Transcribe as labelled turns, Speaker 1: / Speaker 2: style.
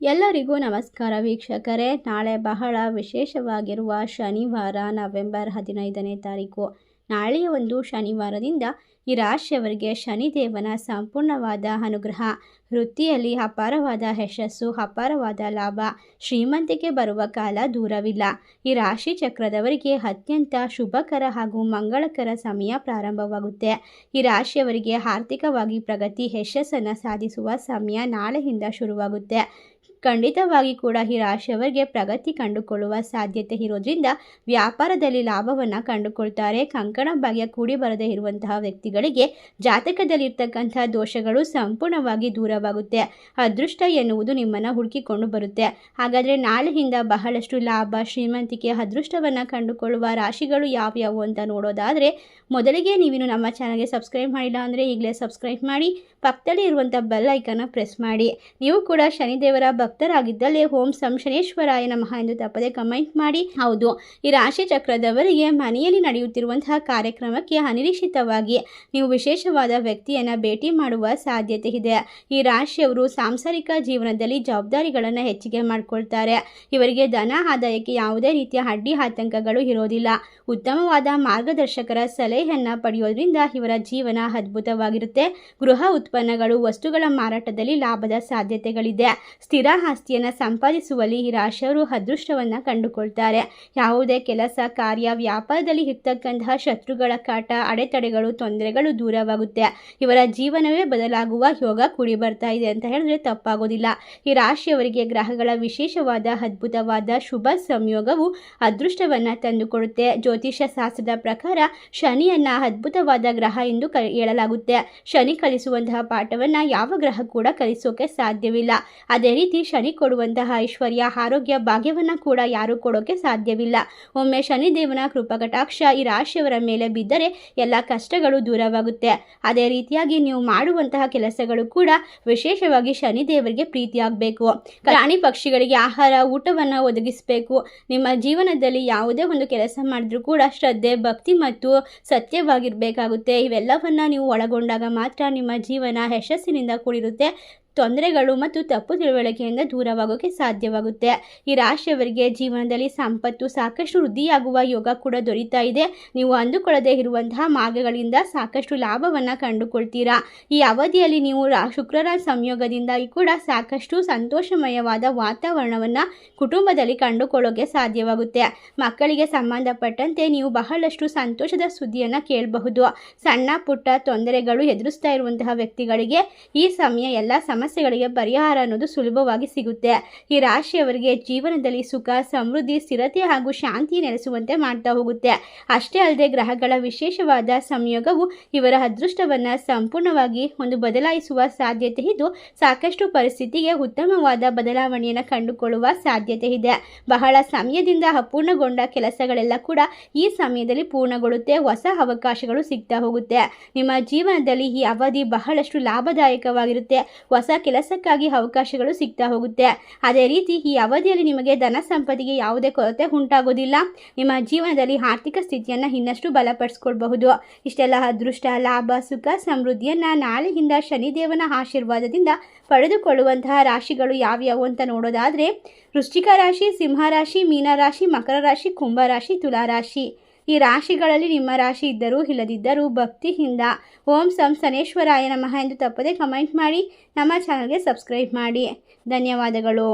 Speaker 1: ಎಲ್ಲರಿಗೂ ನಮಸ್ಕಾರ ವೀಕ್ಷಕರೇ. ನಾಳೆ ಬಹಳ ವಿಶೇಷವಾಗಿರುವ ಶನಿವಾರ, ನವೆಂಬರ್ ಹದಿನೈದನೇ ತಾರೀಕು. ನಾಳೆಯ ಒಂದು ಶನಿವಾರದಿಂದ ಈ ರಾಶಿಯವರಿಗೆ ಶನಿದೇವನ ಸಂಪೂರ್ಣವಾದ ಅನುಗ್ರಹ, ವೃತ್ತಿಯಲ್ಲಿ ಅಪಾರವಾದ ಯಶಸ್ಸು, ಅಪಾರವಾದ ಲಾಭ, ಶ್ರೀಮಂತಿಕೆ ಬರುವ ಕಾಲ ದೂರವಿಲ್ಲ. ಈ ರಾಶಿ ಚಕ್ರದವರಿಗೆ ಅತ್ಯಂತ ಶುಭಕರ ಹಾಗೂ ಮಂಗಳಕರ ಸಮಯ ಪ್ರಾರಂಭವಾಗುತ್ತೆ. ಈ ರಾಶಿಯವರಿಗೆ ಆರ್ಥಿಕವಾಗಿ ಪ್ರಗತಿ, ಯಶಸ್ಸನ್ನು ಸಾಧಿಸುವ ಸಮಯ ನಾಳೆಯಿಂದ ಶುರುವಾಗುತ್ತೆ. ಖಂಡಿತವಾಗಿ ಕೂಡ ಈ ರಾಶಿಯವರಿಗೆ ಪ್ರಗತಿ ಕಂಡುಕೊಳ್ಳುವ ಸಾಧ್ಯತೆ ಇರೋದ್ರಿಂದ ವ್ಯಾಪಾರದಲ್ಲಿ ಲಾಭವನ್ನು ಕಂಡುಕೊಳ್ತಾರೆ. ಕಂಕಣ ಭಾಗ್ಯ ಕೂಡಿ ಬರದೇ ಇರುವಂತಹ ವ್ಯಕ್ತಿಗಳಿಗೆ ಜಾತಕದಲ್ಲಿರ್ತಕ್ಕಂತಹ ದೋಷಗಳು ಸಂಪೂರ್ಣವಾಗಿ ದೂರವಾಗುತ್ತೆ. ಅದೃಷ್ಟ ಎನ್ನುವುದು ನಿಮ್ಮನ್ನು ಹುಡುಕಿಕೊಂಡು ಬರುತ್ತೆ. ಹಾಗಾದರೆ ನಾಳೆಯಿಂದ ಬಹಳಷ್ಟು ಲಾಭ, ಶ್ರೀಮಂತಿಕೆ, ಅದೃಷ್ಟವನ್ನು ಕಂಡುಕೊಳ್ಳುವ ರಾಶಿಗಳು ಯಾವ್ಯಾವು ಅಂತ ನೋಡೋದಾದರೆ ಮೊದಲಿಗೆ ನೀವಿನ್ನು ನಮ್ಮ ಚಾನಲ್ಗೆ ಸಬ್ಸ್ಕ್ರೈಬ್ ಮಾಡಿಲ್ಲ ಅಂದರೆ ಈಗಲೇ ಸಬ್ಸ್ಕ್ರೈಬ್ ಮಾಡಿ ಪಕ್ಕದಲ್ಲಿ ಇರುವಂಥ ಬೆಲ್ ಐಕನ್ನ ಪ್ರೆಸ್ ಮಾಡಿ. ನೀವು ಕೂಡ ಶನಿದೇವರ ಭಕ್ತರಾಗಿದ್ದಲ್ಲಿ, ಓಂ ಸಂಶನೇಶ್ವರಾಯ ನಮಃ ಎಂದು ತಪ್ಪದೆ ಕಮೆಂಟ್ ಮಾಡಿ. ಹೌದು, ಈ ರಾಶಿ ಚಕ್ರದವರಿಗೆ ಮನೆಯಲ್ಲಿ ನಡೆಯುತ್ತಿರುವಂತಹ ಕಾರ್ಯಕ್ರಮಕ್ಕೆ ಅನಿರೀಕ್ಷಿತವಾಗಿ ನೀವು ವಿಶೇಷವಾದ ವ್ಯಕ್ತಿಯನ್ನು ಭೇಟಿ ಮಾಡುವ ಸಾಧ್ಯತೆ ಇದೆ. ಈ ರಾಶಿಯವರು ಸಾಂಸಾರಿಕ ಜೀವನದಲ್ಲಿ ಜವಾಬ್ದಾರಿಗಳನ್ನು ಹೆಚ್ಚಿಗೆ ಮಾಡಿಕೊಳ್ತಾರೆ. ಇವರಿಗೆ ಧನ ಆದಾಯಕ್ಕೆ ಯಾವುದೇ ರೀತಿಯ ಅಡ್ಡಿ ಆತಂಕಗಳು ಇರೋದಿಲ್ಲ. ಉತ್ತಮವಾದ ಮಾರ್ಗದರ್ಶಕರ ಸಲಹೆಯನ್ನು ಪಡೆಯೋದ್ರಿಂದ ಇವರ ಜೀವನ ಅದ್ಭುತವಾಗಿರುತ್ತೆ. ಗೃಹ ಉತ್ಪನ್ನಗಳು, ವಸ್ತುಗಳ ಮಾರಾಟದಲ್ಲಿ ಲಾಭದ ಸಾಧ್ಯತೆಗಳಿದೆ. ಸ್ಥಿರ ಆಸ್ತಿಯನ್ನು ಸಂಪಾದಿಸುವಲ್ಲಿ ಈ ರಾಶಿಯವರು ಅದೃಷ್ಟವನ್ನು ಕಂಡುಕೊಳ್ತಾರೆ. ಯಾವುದೇ ಕೆಲಸ, ಕಾರ್ಯ, ವ್ಯಾಪಾರದಲ್ಲಿ ಇರ್ತಕ್ಕಂತಹ ಶತ್ರುಗಳ ಕಾಟ, ಅಡೆತಡೆಗಳು, ತೊಂದರೆಗಳು ದೂರವಾಗುತ್ತೆ. ಇವರ ಜೀವನವೇ ಬದಲಾಗುವ ಯೋಗ ಕೂಡಿ ಬರ್ತಾ ಇದೆ ಅಂತ ಹೇಳಿದ್ರೆ ತಪ್ಪಾಗೋದಿಲ್ಲ. ಈ ರಾಶಿಯವರಿಗೆ ಗ್ರಹಗಳ ವಿಶೇಷವಾದ, ಅದ್ಭುತವಾದ ಶುಭ ಸಂಯೋಗವು ಅದೃಷ್ಟವನ್ನು ತಂದುಕೊಡುತ್ತೆ. ಜ್ಯೋತಿಷ್ಯ ಶಾಸ್ತ್ರದ ಪ್ರಕಾರ ಶನಿಯನ್ನ ಅದ್ಭುತವಾದ ಗ್ರಹ ಎಂದು ಕ, ಹೇಳಲಾಗುತ್ತೆ. ಶನಿ ಕಲಿಸುವಂತಹ ಪಾಠವನ್ನು ಯಾವ ಗ್ರಹ ಕೂಡ ಕಲಿಸೋಕೆ ಸಾಧ್ಯವಿಲ್ಲ. ಅದೇ ರೀತಿ ಶನಿ ಕೊಡುವಂತಹ ಐಶ್ವರ್ಯ, ಆರೋಗ್ಯ, ಭಾಗ್ಯವನ್ನು ಕೂಡ ಯಾರು ಕೊಡೋಕೆ ಸಾಧ್ಯವಿಲ್ಲ. ಒಮ್ಮೆ ಶನಿದೇವನ ಕೃಪಕಟಾಕ್ಷ ಈ ರಾಶಿಯವರ ಮೇಲೆ ಬಿದ್ದರೆ ಎಲ್ಲ ಕಷ್ಟಗಳು ದೂರವಾಗುತ್ತೆ. ಅದೇ ರೀತಿಯಾಗಿ ನೀವು ಮಾಡುವಂತಹ ಕೆಲಸಗಳು ಕೂಡ ವಿಶೇಷವಾಗಿ ಶನಿದೇವರಿಗೆ ಪ್ರೀತಿಯಾಗಬೇಕು. ಪ್ರಾಣಿ ಪಕ್ಷಿಗಳಿಗೆ ಆಹಾರ, ಊಟವನ್ನು ಒದಗಿಸಬೇಕು. ನಿಮ್ಮ ಜೀವನದಲ್ಲಿ ಯಾವುದೇ ಒಂದು ಕೆಲಸ ಮಾಡಿದ್ರೂ ಕೂಡ ಶ್ರದ್ಧೆ, ಭಕ್ತಿ ಮತ್ತು ಸತ್ಯವಾಗಿರಬೇಕಾಗುತ್ತೆ. ಇವೆಲ್ಲವನ್ನು ನೀವು ಒಳಗೊಂಡಾಗ ಮಾತ್ರ ನಿಮ್ಮ ಜೀವನ ಯಶಸ್ಸಿನಿಂದ ಕೂಡಿರುತ್ತೆ. ತೊಂದರೆಗಳು ಮತ್ತು ತಪ್ಪು ತಿಳುವಳಿಕೆಯಿಂದ ದೂರವಾಗೋಕ್ಕೆ ಸಾಧ್ಯವಾಗುತ್ತೆ. ಈ ರಾಶಿಯವರಿಗೆ ಜೀವನದಲ್ಲಿ ಸಂಪತ್ತು, ಸಾಕಷ್ಟು ವೃದ್ಧಿಯಾಗುವ ಯೋಗ ಕೂಡ ದೊರೀತಾ ಇದೆ. ನೀವು ಅಂದುಕೊಳ್ಳದೇ ಇರುವಂತಹ ಮಾರ್ಗಗಳಿಂದ ಸಾಕಷ್ಟು ಲಾಭವನ್ನು ಕಂಡುಕೊಳ್ತೀರಾ? ಈ ಅವಧಿಯಲ್ಲಿ ನೀವು ಶುಕ್ರರ ಸಂಯೋಗದಿಂದ ಕೂಡ ಸಾಕಷ್ಟು ಸಂತೋಷಮಯವಾದ ವಾತಾವರಣವನ್ನು ಕುಟುಂಬದಲ್ಲಿ ಕಂಡುಕೊಳ್ಳೋಕೆ ಸಾಧ್ಯವಾಗುತ್ತೆ. ಮಕ್ಕಳಿಗೆ ಸಂಬಂಧಪಟ್ಟಂತೆ ನೀವು ಬಹಳಷ್ಟು ಸಂತೋಷದ ಸುದ್ದಿಯನ್ನು ಕೇಳಬಹುದು. ಸಣ್ಣ ಪುಟ್ಟ ತೊಂದರೆಗಳು ಎದುರಿಸ್ತಾ ಇರುವಂತಹ ವ್ಯಕ್ತಿಗಳಿಗೆ ಈ ಸಮಯ ಎಲ್ಲ ಸಮಸ್ಯೆ ಸಮಸ್ಯೆಗಳಿಗೆ ಪರಿಹಾರ ಅನ್ನೋದು ಸುಲಭವಾಗಿ ಸಿಗುತ್ತೆ. ಈ ರಾಶಿಯವರಿಗೆ ಜೀವನದಲ್ಲಿ ಸುಖ, ಸಮೃದ್ಧಿ, ಸ್ಥಿರತೆ ಹಾಗೂ ಶಾಂತಿ ನೆಲೆಸುವಂತೆ ಮಾಡ್ತಾ ಹೋಗುತ್ತೆ. ಅಷ್ಟೇ ಅಲ್ಲದೆ ಗ್ರಹಗಳ ವಿಶೇಷವಾದ ಸಂಯೋಗವು ಇವರ ಅದೃಷ್ಟವನ್ನು ಸಂಪೂರ್ಣವಾಗಿ ಒಂದು ಬದಲಾಯಿಸುವ ಸಾಧ್ಯತೆ ಇದ್ದು, ಸಾಕಷ್ಟು ಪರಿಸ್ಥಿತಿಗೆ ಉತ್ತಮವಾದ ಬದಲಾವಣೆಯನ್ನು ಕಂಡುಕೊಳ್ಳುವ ಸಾಧ್ಯತೆ ಇದೆ. ಬಹಳ ಸಮಯದಿಂದ ಅಪೂರ್ಣಗೊಂಡ ಕೆಲಸಗಳೆಲ್ಲ ಕೂಡ ಈ ಸಮಯದಲ್ಲಿ ಪೂರ್ಣಗೊಳ್ಳುತ್ತೆ, ಹೊಸ ಅವಕಾಶಗಳು ಸಿಗ್ತಾ ಹೋಗುತ್ತೆ. ನಿಮ್ಮ ಜೀವನದಲ್ಲಿ ಈ ಅವಧಿ ಬಹಳಷ್ಟು ಲಾಭದಾಯಕವಾಗಿರುತ್ತೆ. ಹೊಸ ಕೆಲಸಕ್ಕಾಗಿ ಅವಕಾಶಗಳು ಸಿಗ್ತಾ ಹೋಗುತ್ತೆ. ಅದೇ ರೀತಿ ಈ ಅವಧಿಯಲ್ಲಿ ನಿಮಗೆ ಧನ ಸಂಪತ್ತಿಗೆ ಯಾವುದೇ ಕೊರತೆ ಉಂಟಾಗೋದಿಲ್ಲ ನಿಮ್ಮ ಜೀವನದಲ್ಲಿ ಆರ್ಥಿಕ ಸ್ಥಿತಿಯನ್ನು ಇನ್ನಷ್ಟು ಬಲಪಡಿಸ್ಕೊಳ್ಬಹುದು. ಇಷ್ಟೆಲ್ಲ ಅದೃಷ್ಟ, ಲಾಭ, ಸುಖ ಸಮೃದ್ಧಿಯನ್ನು ನಾಳೆಯಿಂದ ಶನಿದೇವನ ಆಶೀರ್ವಾದದಿಂದ ಪಡೆದುಕೊಳ್ಳುವಂತಹ ರಾಶಿಗಳು ಯಾವ್ಯಾವು ಅಂತ ನೋಡೋದಾದರೆ ವೃಶ್ಚಿಕ ರಾಶಿ ಸಿಂಹರಾಶಿ ಮೀನರಾಶಿ ಮಕರ ರಾಶಿ ಕುಂಭರಾಶಿ ತುಲಾರಾಶಿ ಈ ರಾಶಿಗಳಲ್ಲಿ ನಿಮ್ಮ ರಾಶಿ ಇದ್ದರೂ ಇಲ್ಲದಿದ್ದರೂ ಭಕ್ತಿಯಿಂದ ಓಂ ಸಂ ಸನೇಶ್ವರಾಯ ನಮಃ ಎಂದು ತಪ್ಪದೆ ಕಮೆಂಟ್ ಮಾಡಿ ನಮ್ಮ ಚಾನಲ್ಗೆ ಸಬ್ಸ್ಕ್ರೈಬ್ ಮಾಡಿ. ಧನ್ಯವಾದಗಳು.